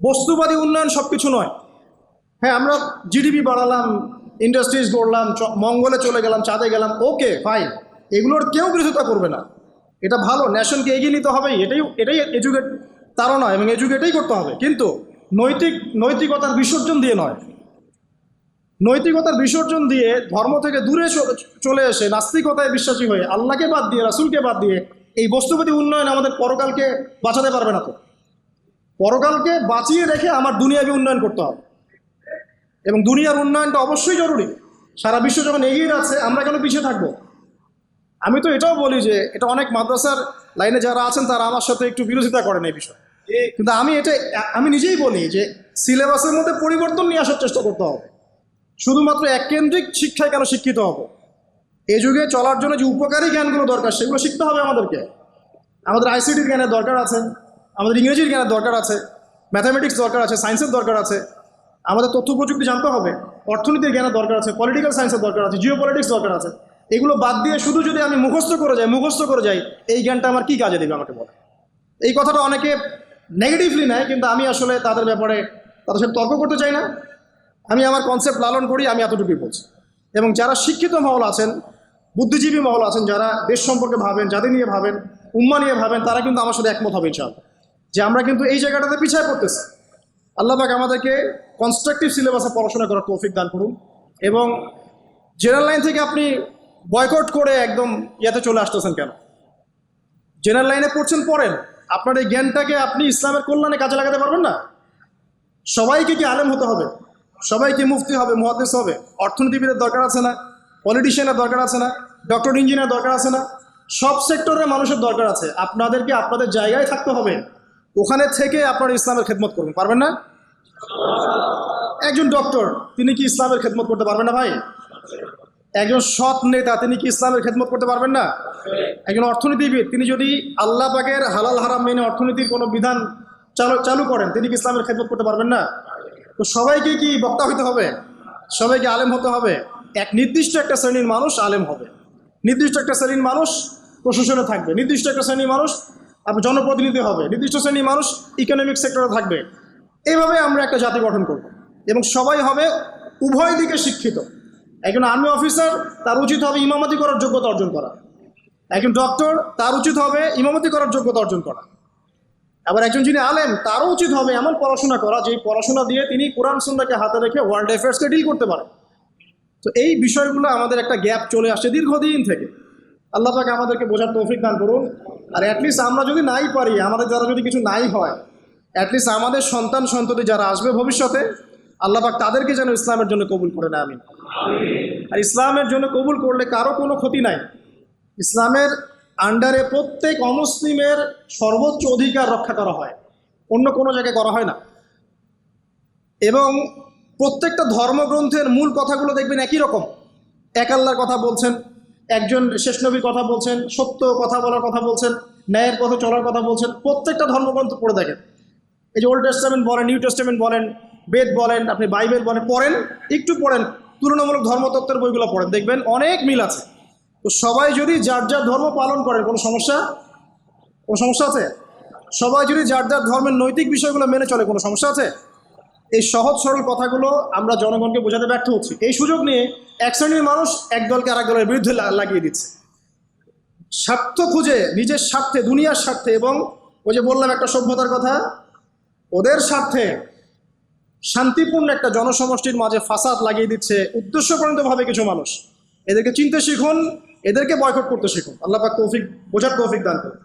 বস্তুবাদী উন্নয়ন সব কিছু নয়। হ্যাঁ আমরা জিডিপি বাড়ালাম ইন্ডাস্ট্রিজ গড়লাম মঙ্গলে চলে গেলাম, চাঁদে গেলাম ওকে ফাইন এগুলোর কেউ বিরোধিতা করবে না। এটা ভালো ন্যাশনকে এগিয়ে নিতে হবে এটাই এটাই এডুকেট তারও নয় এবং এডুকেটেই করতে হবে। কিন্তু নৈতিক, নৈতিকতার বিসর্জন দিয়ে নয়। নৈতিকতার বিসর্জন দিয়ে ধর্ম থেকে দূরে চলে এসে নাস্তিকতায় বিশ্বাসী হয়ে আল্লাহকে বাদ দিয়ে, রাসুলকে বাদ দিয়ে এই বস্তুপতি উন্নয়ন আমাদের পরকালকে বাঁচাতে পারবে না তো। পরকালকে বাঁচিয়ে রেখে আমার দুনিয়াকে উন্নয়ন করতে হবে। এবং দুনিয়ার উন্নয়নটা অবশ্যই জরুরি। সারা বিশ্ব যখন এগিয়ে যাচ্ছে, আমরা কেন পিছিয়ে থাকব? আমি তো এটাও বলি যে, এটা অনেক মাদ্রাসার লাইনে যারা আছেন, তারা আমার সাথে একটু বিরোধিতা করেন এই বিষয়ে। কিন্তু আমি এটা, আমি নিজেই বলি যে, সিলেবাসের মধ্যে পরিবর্তন নিয়ে আসার চেষ্টা করতে হবে। শুধুমাত্র এককেন্দ্রিক শিক্ষায় কেন শিক্ষিত হব? এই যুগে চলার জন্য যে উপকারী জ্ঞানগুলো দরকার, সেগুলো শিখতে হবে আমাদেরকে। আমাদের আইসিটির জ্ঞানের দরকার আছে। আমাদের ইংরেজির জ্ঞানের দরকার আছে ম্যাথামেটিক্স দরকার আছে সায়েন্সের দরকার আছে, আমাদের তথ্য প্রযুক্তি জানতে হবে, অর্থনীতির জ্ঞানের দরকার আছে পলিটিক্যাল সায়েন্সের দরকার আছে জিও পলিটিক্স দরকার আছে, এগুলো বাদ দিয়ে শুধু যদি আমি মুখস্থ করে যাই, মুখস্থ করে যাই, এই জ্ঞানটা আমার কী কাজে দেবে আমাকে বলে? এই কথাটা অনেকে নেগেটিভলি নেয়, কিন্তু আমি আসলে তাদের ব্যাপারে তাদের সাথে তর্ক করতে চাই না। আমি আমার কনসেপ্ট লালন করি, আমি এতটুকুই বলছি। এবং যারা শিক্ষিত মহল আছেন, বুদ্ধিজীবী মহল আছেন, যারা দেশ সম্পর্কে ভাবেন যাদের নিয়ে ভাবেন, উম্মা নিয়ে ভাবেন, তারা কিন্তু আমার সাথে একমত হবে, ইনশাআল্লাহ। যে আমরা কিন্তু এই জায়গাটাতে পিছিয়ে পড়তেছি। আল্লাহ পাক আমাদেরকে কনস্ট্রাকটিভ সিলেবাসে পড়াশোনা করার তৌফিক দান করুন এবং জেনারেল লাইন থেকে আপনি বয়কট করে একদম ইয়াতে চলে আসতেছেন কেন? জেনারেল লাইনে পড়ছেন, পড়েন। আপনার এই জ্ঞানটাকে আপনি ইসলামের কল্যাণে কাজে লাগাতে পারবেন না। সবাইকে কি আলেম হতে হবে? সবাইকে মুফতি হবে মহাদেশ হবে। অর্থনীতিবিদের দরকার আছে না? পলিটিশিয়ানের দরকার আছে না? ডক্টর ইঞ্জিনিয়ার দরকার আছে না? সব সেক্টরের মানুষের দরকার আছে। আপনাদেরকে আপনাদের জায়গায় থাকতে হবে। ওখানে থেকে আপনার ইসলামের খেদমত করবেন, পারবেন না? একজন ডক্টর তিনি কি ইসলামের খেদমত করতে পারবেন না ভাই? একজন সৎ নেতা, তিনি কি ইসলামের খেদমত করতে পারবেন না? একজন অর্থনীতিবিদ, তিনি যদি আল্লাহ পাকের হালাল হারাম মেনে অর্থনীতির কোনো বিধান চালু চালু করেন, তিনি কি ইসলামের খেদমত করতে পারবেন না? তো সবাইকে কি বক্তা হতে হবে? সবাইকে আলেম হতে হবে? এক নির্দিষ্ট একটা শ্রেণির মানুষ আলেম হবে। নির্দিষ্ট একটা শ্রেণির মানুষ প্রশাসনে থাকবে। নির্দিষ্ট একটা শ্রেণির মানুষ আপনার জনপ্রতিনিধি হবে। নির্দিষ্ট শ্রেণির মানুষ ইকোনমিক সেক্টরে থাকবে। এইভাবে আমরা একটা জাতি গঠন করব। এবং সবাই হবে উভয় দিকে শিক্ষিত। একজন আর্মি অফিসার তার উচিত হবে ইমামতি করার যোগ্যতা অর্জন করা। একজন ডক্টর তার উচিত হবে ইমামতি করার যোগ্যতা অর্জন করা। আবার একজন যিনি আলেম, তারও উচিত হবে এমন পড়াশোনা করা যে পড়াশোনা দিয়ে তিনি কোরআন সুন্নাকে হাতে রেখে ওয়ার্ল্ড অ্যাফেয়ার্সকে ডিল করতে পারেন। তো এই বিষয়গুলো আমাদের একটা গ্যাপ চলে আসছে দীর্ঘদিন থেকে। আল্লাহ পাকে আমাদেরকে বোঝার তৌফিক দান করুন। আর অ্যাটলিস্ট আমরা যদি নাই পারি আমাদের দ্বারা যদি কিছু নাই হয় অ্যাটলিস্ট আমাদের সন্তান সন্ততি যারা আসবে ভবিষ্যতে আল্লাহ পাক তাদেরকে যেন ইসলামের জন্য কবুল করে নেয় আমি আর ইসলামের জন্য কবুল করলে কারও কোনো ক্ষতি নাই। ইসলামের আন্ডারে প্রত্যেক অমুসলিমের সর্বোচ্চ অধিকার রক্ষা করা হয়। অন্য কোনো জায়গায় করা হয় না। এবং প্রত্যেকটা ধর্মগ্রন্থের মূল কথাগুলো দেখবেন একই রকম। এক আল্লাহর কথা বলছেন একজন শেষ নবীর কথা বলছেন, সত্য কথা বলার কথা বলছেন, ন্যায়ের পথে চলার কথা বলছেন, প্রত্যেকটা ধর্মগ্রন্থ পড়ে দেখেন। এই যে ওল্ড টেস্টামেন্ট বলেন নিউ টেস্টামেন্ট বলেন, বেদ বলেন, আপনি বাইবেল বলেন, পড়েন, একটু পড়েন, তুলনামূলক ধর্মতত্ত্বের বইগুলো পড়েন, দেখবেন অনেক মিল আছে। তো সবাই যদি যার যার ধর্ম পালন করেন, কোনো সমস্যা? কোনো সমস্যা আছে? সবাই যদি যার যার ধর্মের নৈতিক বিষয়গুলো মেনে চলে, কোনো সমস্যা আছে? এই সহজ সরল কথাগুলো আমরা জনগণকে বোঝাতে ব্যর্থ হচ্ছি। এই সুযোগ নিয়ে এক শ্রেণির মানুষ এক দলকে আরেক দলের বিরুদ্ধে লাগিয়ে দিচ্ছে। স্বার্থ খুঁজে, নিজের স্বার্থে, দুনিয়ার স্বার্থে এবং ওই যে বললাম একটা সভ্যতার কথা, ওদের স্বার্থে শান্তিপূর্ণ একটা জনসমষ্টির মাঝে ফাসাদ লাগিয়ে দিচ্ছে উদ্দেশ্যপ্রণীতভাবে কিছু মানুষ। এদেরকে চিনতে শিখুন, এদেরকে বয়কট করতে শিখুন। আল্লাহ পাক তৌফিক, বোঝার তৌফিক দান করুন।